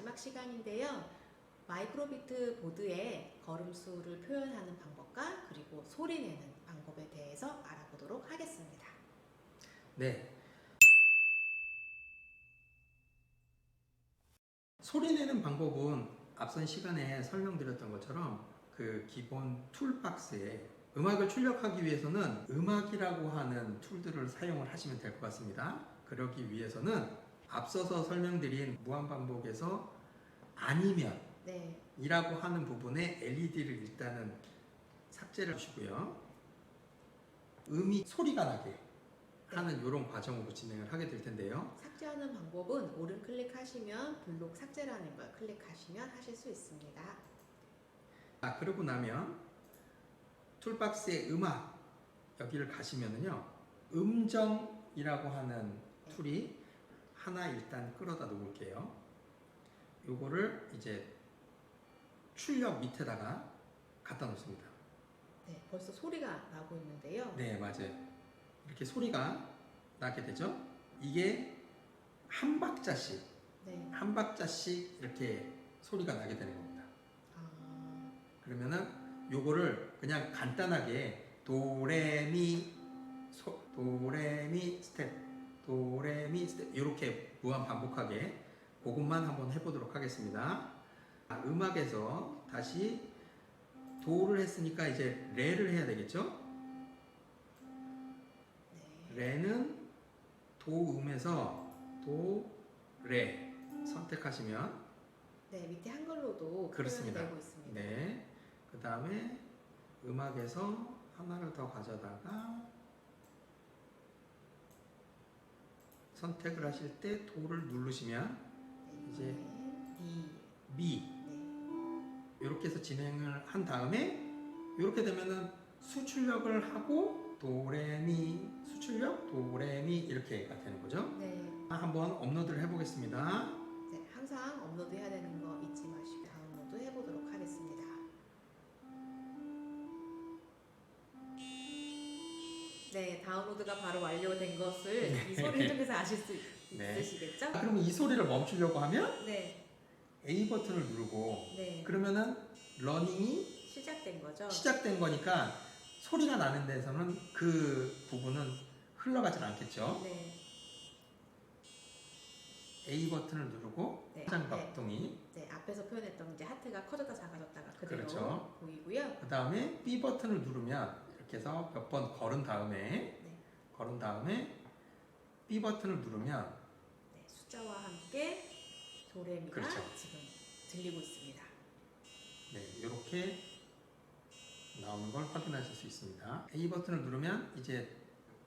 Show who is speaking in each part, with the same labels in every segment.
Speaker 1: 마지막 시간인데요. 마이크로비트 보드에 걸음수를 표현하는 방법과 그리고 소리 내는 방법에 대해서 알아보도록 하겠습니다.
Speaker 2: 네. 소리 내는 방법은 앞선 시간에 설명드렸던 것처럼 그 기본 툴박스에 음악을 출력하기 위해서는 음악이라고 하는 툴들을 사용을 하시면 될 것 같습니다. 그러기 위해서는 앞서서 설명드린 무한반복에서 아니면
Speaker 1: 네,
Speaker 2: 이라고 하는 부분에 LED를 일단은 삭제를 하시고요. 음이 소리가 나게 하는 이런 과정으로 진행을 하게 될 텐데요.
Speaker 1: 삭제하는 방법은 오른 클릭하시면 블록 삭제라는 걸 클릭하시면 하실 수 있습니다.
Speaker 2: 아, 그러고 나면 툴박스의 음악 여기를 가시면은요. 음정이라고 하는 툴이 하나 일단 끌어다 놓을게요. 요거를 이제 출력 밑에다가 갖다 놓습니다.
Speaker 1: 네, 벌써 소리가 나고 있는데요.
Speaker 2: 네, 맞아요. 이렇게 소리가 나게 되죠. 이게 한 박자씩,
Speaker 1: 네,
Speaker 2: 한 박자씩 이렇게 소리가 나게 되는 겁니다.
Speaker 1: 아,
Speaker 2: 그러면은 요거를 그냥 간단하게 도레미 소 도레미 스텝 도레 미 스텝 이렇게 무한 반복하게 그것만 한번 해보도록 하겠습니다. 아, 음악에서 다시 도를 했으니까 이제 레를 해야 되겠죠?
Speaker 1: 네,
Speaker 2: 레는 도음에서 도, 레 선택하시면
Speaker 1: 네, 밑에 한글로도
Speaker 2: 그렇습니다.
Speaker 1: 표현되고 있습니다.
Speaker 2: 네. 그 다음에 음악에서 하나를 더 가져다가 선택을 하실 때 도를 누르시면
Speaker 1: 네,
Speaker 2: 이제
Speaker 1: B,
Speaker 2: 미
Speaker 1: 네,
Speaker 2: 이렇게 해서 진행을 한 다음에 이렇게 되면은 수출력을 하고 도레미 수출력 도레미 이렇게가 되는 거죠.
Speaker 1: 네,
Speaker 2: 한번 업로드를 해보겠습니다.
Speaker 1: 네, 항상 업로드 해야 되는 거 잊지 마시고 다운로드 해보도록 하겠습니다. 네, 다운로드가 바로 완료된 것을 이 소리를 통해서 아실 수
Speaker 2: 네.
Speaker 1: 있으시겠죠?
Speaker 2: 아, 그러면 이 소리를 멈추려고 하면
Speaker 1: 네,
Speaker 2: A 버튼을 누르고
Speaker 1: 네,
Speaker 2: 그러면은 러닝이
Speaker 1: 시작된 거죠?
Speaker 2: 시작된 거니까 소리가 나는 데서는 그 부분은 흘러가질 않겠죠.
Speaker 1: 네,
Speaker 2: A 버튼을 누르고
Speaker 1: 네,
Speaker 2: 화장
Speaker 1: 네.
Speaker 2: 박동이
Speaker 1: 네, 앞에서 표현했던 이제 하트가 커졌다 작아졌다가 그대로
Speaker 2: 그렇죠.
Speaker 1: 보이고요.
Speaker 2: 그 다음에 B 버튼을 누르면 이렇게 해서 몇 번 걸은 다음에
Speaker 1: 네,
Speaker 2: 걸은 다음에 B 버튼을 누르면
Speaker 1: 네, 숫자와 함께 도레미가
Speaker 2: 그렇죠.
Speaker 1: 지금 들리고 있습니다.
Speaker 2: 네 이렇게 나오는 걸 확인하실 수 있습니다. A 버튼을 누르면 이제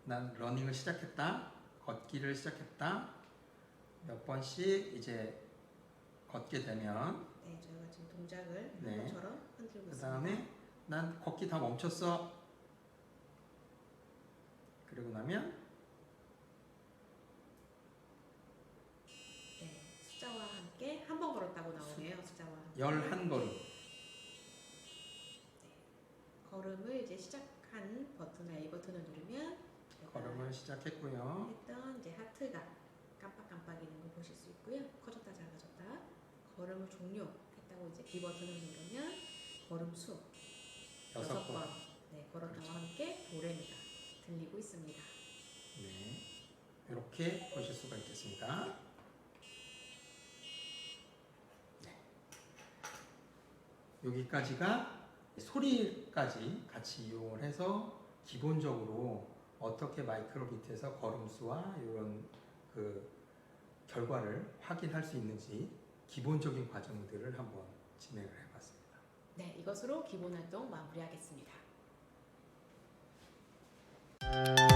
Speaker 2: 난 러닝을 시작했다, 걷기를 시작했다. 몇 번씩 이제 걷게 되면
Speaker 1: 네, 저희가 지금 동작을
Speaker 2: 네.
Speaker 1: 한 것처럼 흔들고
Speaker 2: 그
Speaker 1: 있습니다.
Speaker 2: 다음에 난 걷기 다 멈췄어. 그리고 나면
Speaker 1: 네, 숫자와 함께 한 번 걸었다고 나오네요. 숫자와 함께.
Speaker 2: 11걸음.
Speaker 1: 걸음을 이제 시작한 버튼을 A 버튼을 누르면
Speaker 2: 걸음을 시작했고요.
Speaker 1: 했던 이제 하트가 깜빡깜빡이는 거 보실 수 있고요. 커졌다 작아졌다. 걸음을 종료했다고 이제 B 버튼을 누르면 걸음 수
Speaker 2: 여섯 번.
Speaker 1: 번 네, 걸었다와
Speaker 2: 그렇죠.
Speaker 1: 함께 도레미가 들리고 있습니다.
Speaker 2: 네. 이렇게 보실 수가 있겠습니다. 네. 여기까지가 소리까지 같이 이용을 해서 기본적으로 어떻게 마이크로 비트에서 걸음수와 이런 그 결과를 확인할 수 있는지 기본적인 과정들을 한번 진행을 해봤습니다.
Speaker 1: 네, 이것으로 기본 활동 마무리하겠습니다. Bye.